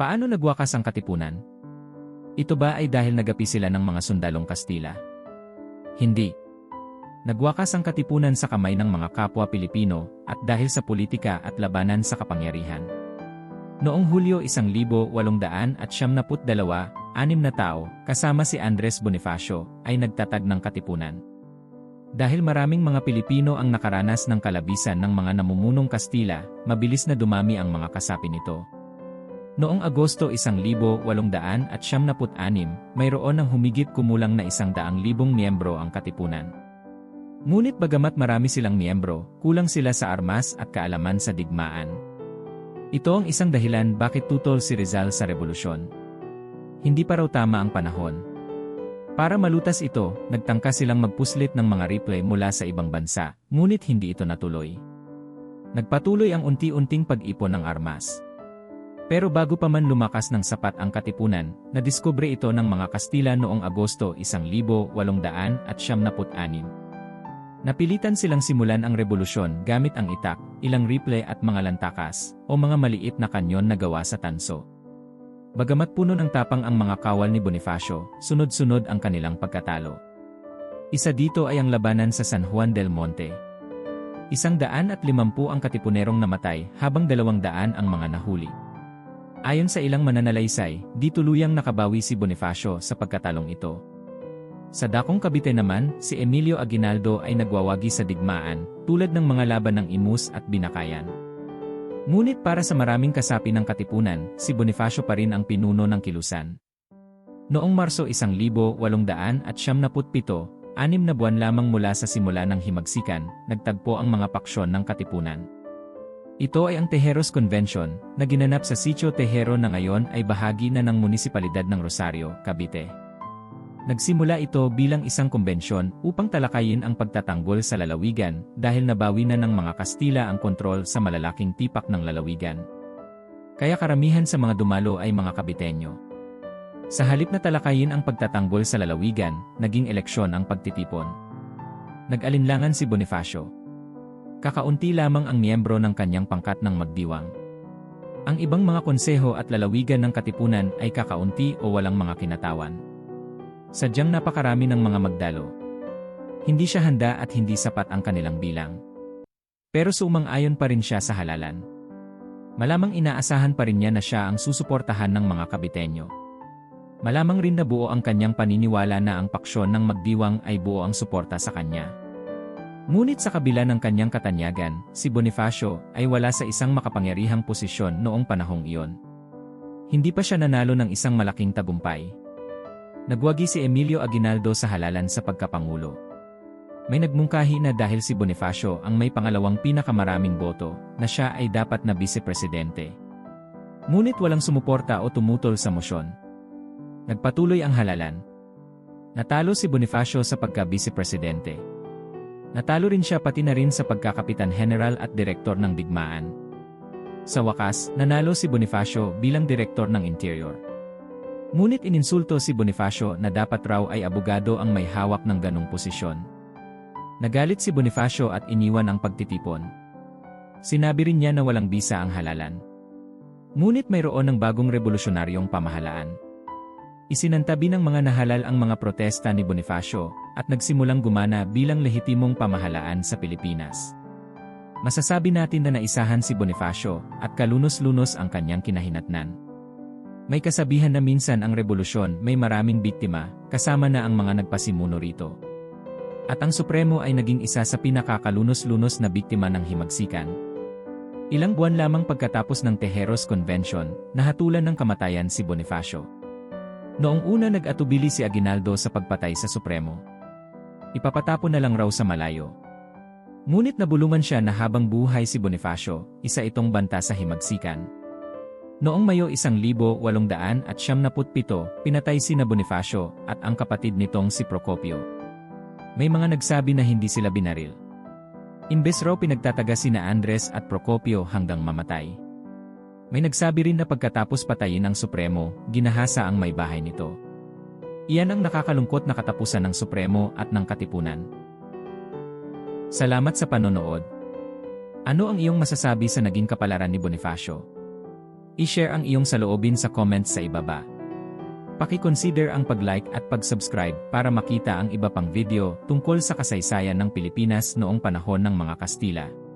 Paano nagwakas ang katipunan? Ito ba ay dahil nagapi sila ng mga sundalong Kastila? Hindi. Nagwakas ang katipunan sa kamay ng mga kapwa Pilipino at dahil sa politika at labanan sa kapangyarihan. Noong Hulyo 1872, anim na tao, kasama si Andres Bonifacio, ay nagtatag ng katipunan. Dahil maraming mga Pilipino ang nakaranas ng kalabisan ng mga namumunong Kastila, mabilis na dumami ang mga kasapi nito. Noong Agosto 1876, mayroon ng humigit kumulang na isang daang libong miyembro ang katipunan. Ngunit bagamat marami silang miyembro, kulang sila sa armas at kaalaman sa digmaan. Ito ang isang dahilan bakit tutol si Rizal sa revolusyon. Hindi pa raw tama ang panahon. Para malutas ito, nagtangka silang magpuslit ng mga replay mula sa ibang bansa, ngunit hindi ito natuloy. Nagpatuloy ang unti-unting pag-ipon ng armas. Pero bago pa man lumakas ng sapat ang katipunan, nadiskubre ito ng mga Kastila noong Agosto 1876. Napilitan silang simulan ang revolusyon gamit ang itak, ilang replay at mga lantakas, o mga maliit na kanyon na gawa sa tanso. Bagamat puno ng tapang ang mga kawal ni Bonifacio, sunod-sunod ang kanilang pagkatalo. Isa dito ay ang labanan sa San Juan del Monte. Isang daan at limampu ang katipunerong namatay habang dalawang daan ang mga nahuli. Ayon sa ilang mananalaysay, di tuluyang nakabawi si Bonifacio sa pagkatalong ito. Sa dakong Cavite naman, si Emilio Aguinaldo ay nagwawagi sa digmaan, tulad ng mga laban ng Imus at Binakayan. Ngunit para sa maraming kasapi ng katipunan, si Bonifacio pa rin ang pinuno ng kilusan. Noong Marso 1877, anim na buwan lamang mula sa simula ng himagsikan, nagtagpo ang mga paksyon ng katipunan. Ito ay ang Tejeros Convention, na ginanap sa Sitio Tejero na ngayon ay bahagi na ng Munisipalidad ng Rosario, Cavite. Nagsimula ito bilang isang kumbensyon upang talakayin ang pagtatanggol sa lalawigan dahil nabawi na ng mga Kastila ang kontrol sa malalaking tipak ng lalawigan. Kaya karamihan sa mga dumalo ay mga Kabitenyo. Sa halip na talakayin ang pagtatanggol sa lalawigan, naging eleksyon ang pagtitipon. Nag-alinlangan si Bonifacio. Kakaunti lamang ang miyembro ng kanyang pangkat ng magdiwang. Ang ibang mga konseho at lalawigan ng katipunan ay kakaunti o walang mga kinatawan. Sadyang napakarami ng mga magdalo. Hindi siya handa at hindi sapat ang kanilang bilang. Pero sumang-ayon pa rin siya sa halalan. Malamang inaasahan pa rin niya na siya ang susuportahan ng mga kabitenyo. Malamang rin na buo ang kanyang paniniwala na ang paksyon ng magdiwang ay buo ang suporta sa kanya. Ngunit sa kabila ng kanyang katanyagan, si Bonifacio ay wala sa isang makapangyarihang posisyon noong panahong iyon. Hindi pa siya nanalo ng isang malaking tagumpay, Nagwagi si Emilio Aguinaldo sa halalan sa pagkapangulo. May nagmungkahi na dahil si Bonifacio ang may pangalawang pinakamaraming boto, na siya ay dapat na vice-presidente. Ngunit walang sumuporta o tumutol sa mosyon. Nagpatuloy ang halalan. Natalo si Bonifacio sa pagka-vice-presidente. Natalo rin siya pati na rin sa pagkakapitan general at direktor ng digmaan. Sa wakas, nanalo si Bonifacio bilang direktor ng interior. Ngunit ininsulto si Bonifacio na dapat raw ay abogado ang may hawak ng ganong posisyon. Nagalit si Bonifacio at iniwan ang pagtitipon. Sinabi rin niya na walang bisa ang halalan. Ngunit mayroon ng bagong revolusyonaryong pamahalaan. Isinantabi ng mga nahalal ang mga protesta ni Bonifacio at nagsimulang gumana bilang lehitimong pamahalaan sa Pilipinas. Masasabi natin na naisahan si Bonifacio at kalunos-lunos ang kanyang kinahinatnan. May kasabihan na minsan ang revolusyon may maraming biktima, kasama na ang mga nagpasimuno rito. At ang Supremo ay naging isa sa pinakakalunos-lunos na biktima ng himagsikan. Ilang buwan lamang pagkatapos ng Tejeros Convention, nahatulan ng kamatayan si Bonifacio. Noong una nag-atubili si Aguinaldo sa pagpatay sa Supremo. Ipapatapon na lang raw sa malayo. Ngunit nabulungan siya na habang buhay si Bonifacio, isa itong banta sa himagsikan. Noong Mayo 1877, pinatay si na Bonifacio at ang kapatid nitong si Procopio. May mga nagsabi na hindi sila binaril. Imbes raw pinagtataga sina Andres at Procopio hanggang mamatay. May nagsabi rin na pagkatapos patayin ang Supremo, ginahasa ang may bahay nito. Iyan ang nakakalungkot na katapusan ng Supremo at ng Katipunan. Salamat sa panonood. Ano ang iyong masasabi sa naging kapalaran ni Bonifacio? I-share ang iyong saloobin sa comments sa ibaba. Paki-consider ang pag-like at pag-subscribe para makita ang iba pang video tungkol sa kasaysayan ng Pilipinas noong panahon ng mga Kastila.